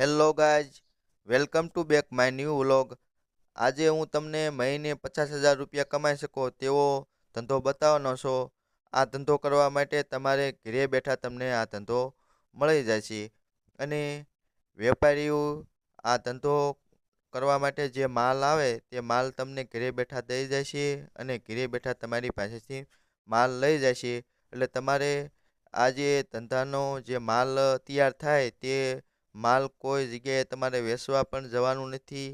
Hello guys, welcome to back my new vlog. આજે હું તમને મહિને પચાસ હજાર રૂપિયા કમાઈ શકો તેવો ધંધો બતાવવાનો છો. આ ધંધો કરવા માટે તમારે ઘરે બેઠા તમને આ ધંધો મળી જાય છે. અને વેપારીઓ આ ધંધો કરવા માટે જે માલ આવે તે માલ તમને ઘરે બેઠા દઈ જાય છે અને ઘરે બેઠા તમારી પાસેથી માલ લઈ જાય છે. એટલે તમારે આ જે ધંધાનો જે માલ તૈયાર થાય તે માલ કોઈ જગ્યાએ તમારે વેચવા પણ જવાનું નથી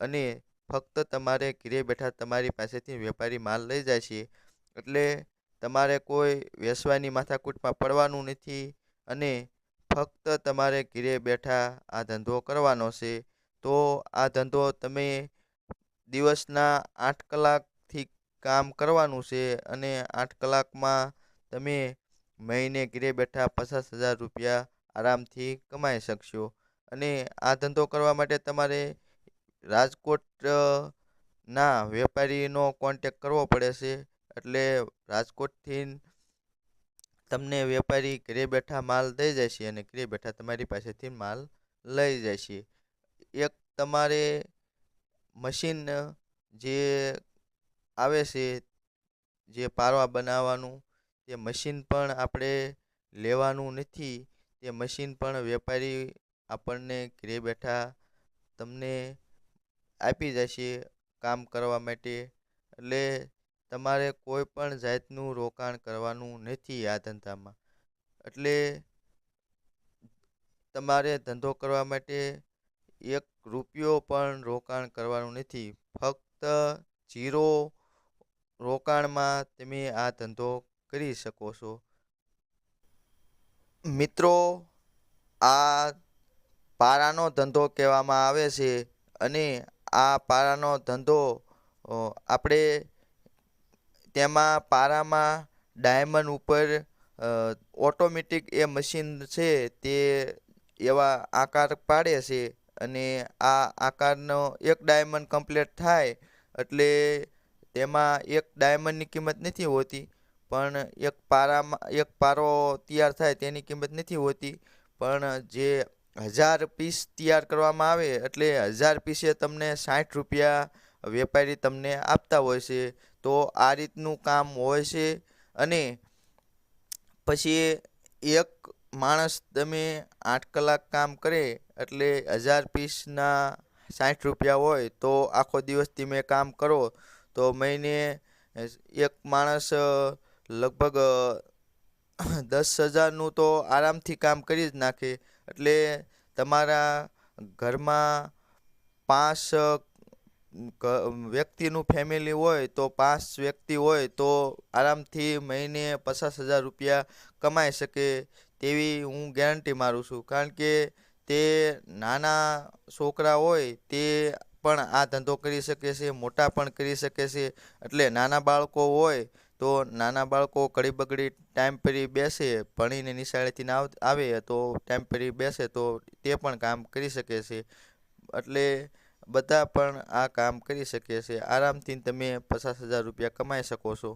અને ફક્ત તમારે ઘરે બેઠા તમારી પાસેથી વેપારી માલ લઈ જાય છે. એટલે તમારે કોઈ વેચવાની માથાકૂટમાં પડવાનું નથી અને ફક્ત તમારે ઘરે બેઠા આ ધંધો કરવાનો છે. તો આ ધંધો તમે દિવસના આઠ કલાકથી કામ કરવાનું છે અને આઠ કલાકમાં તમે મહિને ઘરે બેઠા પચાસ હજાર રૂપિયા આરામથી કમાઈ શકશો. અને આ ધંધો કરવા માટે તમારે રાજકોટ ના વેપારીનો કોન્ટેક કરવો પડે છે. એટલે રાજકોટથી તમને વેપારી ઘરે બેઠા માલ દઈ જાય છે અને ઘરે બેઠા તમારી પાસેથી માલ લઈ જાય છે. એક તમારે મશીન જે આવે છે, જે પારવા બનાવવાનું, તે મશીન પણ આપણે લેવાનું નથી. તે મશીન પણ વેપારી આપણને ઘરે બેઠા તમને આપી જશે કામ કરવા માટે. એટલે તમારે કોઈ પણ જાતનું રોકાણ કરવાનું નથી આ ધંધામાં. એટલે તમારે ધંધો કરવા માટે એક રૂપિયો પણ રોકાણ કરવાનું નથી. ફક્ત જીરો રોકાણમાં તમે આ ધંધો કરી શકો છો. મિત્રો, આ પારાનો ધંધો કહેવામાં આવે છે અને આ પારાનો ધંધો આપણે તેમાં પારામાં ડાયમંડ ઉપર ઓટોમેટિક એ મશીન છે તે એવા આકાર પાડે છે અને આ આકારનો એક ડાયમંડ કમ્પ્લીટ થાય એટલે તેમાં એક ડાયમંડની કિંમત નથી હોતી. પણ એક પારામાં, એક પારો તૈયાર થાય તેની કિંમત નથી હોતી. પણ જે હજાર પીસ તૈયાર કરવામાં આવે એટલે હજાર પીસે તમને સાઠ રૂપિયા વેપારી તમને આપતા હોય છે. તો આ રીતનું કામ હોય છે અને પછી એક માણસ તમે આઠ કલાક કામ કરે એટલે હજાર પીસના સાઠ રૂપિયા હોય તો આખો દિવસ તમે કામ કરો. તો મહિને એક માણસ લગભગ દસ હજારનું તો આરામથી કામ કરી જ નાખે. એટલે તમારા ઘરમાં પાંચ વ્યક્તિનું ફેમિલી હોય તો પાંચ વ્યક્તિ હોય તો આરામથી મહિને પચાસ હજાર રૂપિયા કમાઈ શકે તેવી હું ગેરંટી મારું છું. કારણ કે તે નાના છોકરા હોય તે પણ આ ધંધો કરી શકે છે, મોટા પણ કરી શકે છે. એટલે નાના બાળકો હોય તો નાના બાળકો ઘડી બગડી ટાઈમ પરી બેસે, ભણીને નિશાળેથી આવે તો ટાઈમ પરી બેસે તો તે પણ કામ કરી શકે છે. એટલે બધા પણ આ કામ કરી શકે છે. આરામથી તમે પચાસ હજાર રૂપિયા કમાઈ શકો છો.